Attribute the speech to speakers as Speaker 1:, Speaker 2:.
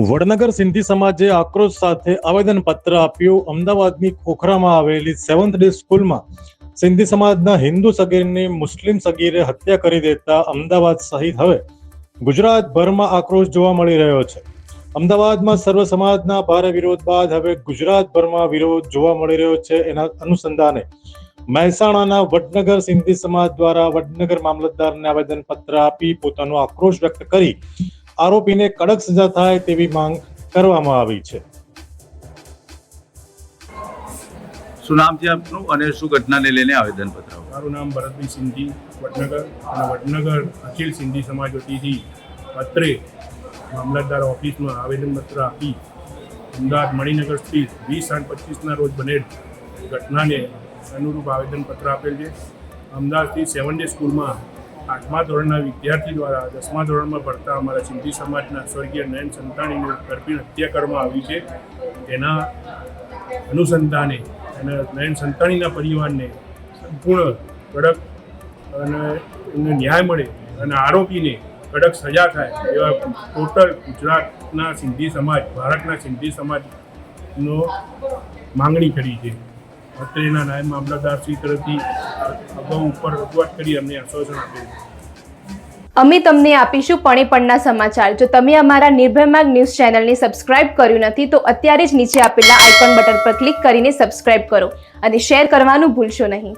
Speaker 1: વડનગર સિંધી સમાજે આક્રોશ સાથે આવેદનપત્ર આપ્યું. અમદાવાદની ખોખરામાં આવેલી સેવન્થ ડે સ્કૂલમાં સિંધી સમાજના હિન્દુ સગીરની મુસ્લિમ સગીરે હત્યા કરી દેતા અમદાવાદ સહિત હવે ગુજરાતભરમાં આક્રોશ જોવા મળી રહ્યો છે. અમદાવાદમાં સર્વ સમાજના ભારે વિરોધ બાદ હવે ગુજરાતભરમાં વિરોધ જોવા મળી રહ્યો છે એના અનુસંધાને મહેસાણાના વડનગર સિંધી સમાજ દ્વારા વડનગર મામલતદારને આવેદનપત્ર આપી પોતાનો આક્રોશ વ્યક્ત કરી આરોપીને કડક સજા થાય તેવી માંગ કરવામાં આવી છે.
Speaker 2: શું નામ છે આપનું અને શું ઘટનાને લઈને આવેદનપત્ર પત્ર
Speaker 3: મારું નામ ભરતભાઈ સિંધી વડનગર અને વડનગર અખિલ સિંધી સમાજ વતીથી પત્રે મામલતદાર ઓફિસમાં આવેદનપત્ર આપી અમદાવાદ મણિનગર સ્થિત વીસ આઠ પચીસના રોજ બનેલ ઘટનાને અનુરૂપ આવેદનપત્ર આપેલ છે. અમદાવાદથી સેવન ડે સ્કૂલમાં આઠમા ધોરણના વિદ્યાર્થી દ્વારા દસમા ધોરણમાં ભણતા અમારા સિંધી સમાજના સ્વર્ગીય નયન સંતાણીની કરપી હત્યા કરવામાં આવી છે. તેના અનુસંધાને અને નયન સંતાણીના પરિવારને સંપૂર્ણ કડક અને ન્યાય મળે અને આરોપીને કડક સજા થાય એવા ટોટલ ગુજરાતના સિંધી સમાજ, ભારતના સિંધી સમાજનો માંગણી કરી છે. અત્રેના નાયબ મામલતદાર શ્રી તરફથી અગાઉ ઉપર રજૂઆત કરી, અમને આશ્વાસન આપેલું
Speaker 4: અમે તમને આપીશું પણે પણના સમાચાર. જો તમે અમારા નિર્ભય માર્ગ ન્યૂઝ ચેનલને સબસ્ક્રાઇબ કર્યું નથી, તો અત્યારે જ નીચે આપેલા આઇકોન બટન પર ક્લિક કરીને સબસ્ક્રાઇબ કરો અને શેર કરવાનું ભૂલશો નહીં.